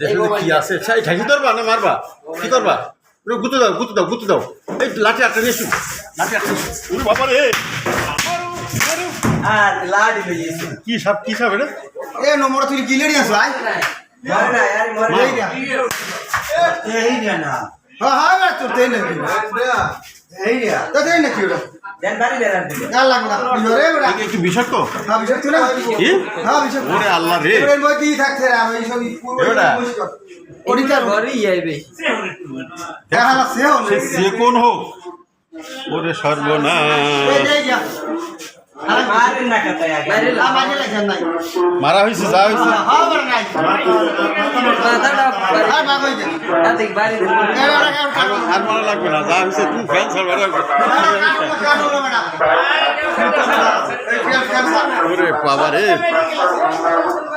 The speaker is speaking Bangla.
দেখো কি আছে। সেই ঠাকি ধরবা না মারবা? কি করবা গুঁতো দাও গুঁতো দাও গুঁতো দাও। এই লাঠি আটটা নিয়ে লাঠি আটটা নিয়ে বাবা রে কি সাপ কি সাপ এটা? এ নম্বর তুই গিলেরি আছো আই মরে না यार মরে এই দিয়া এই না না। হ্যাঁ হ্যাঁ তোর তেই নাকি এই রে নাকি ওটা হ্যাঁ হ্যাঁ আল্লাহ রে থাকছে সে কোন হোক ওরে মারে হয়েছে যা হয়েছে হ্যাঁ আর মারা লাগবে না যা হয়েছে তুমি ফ্যান সার্ভার favor, favorito.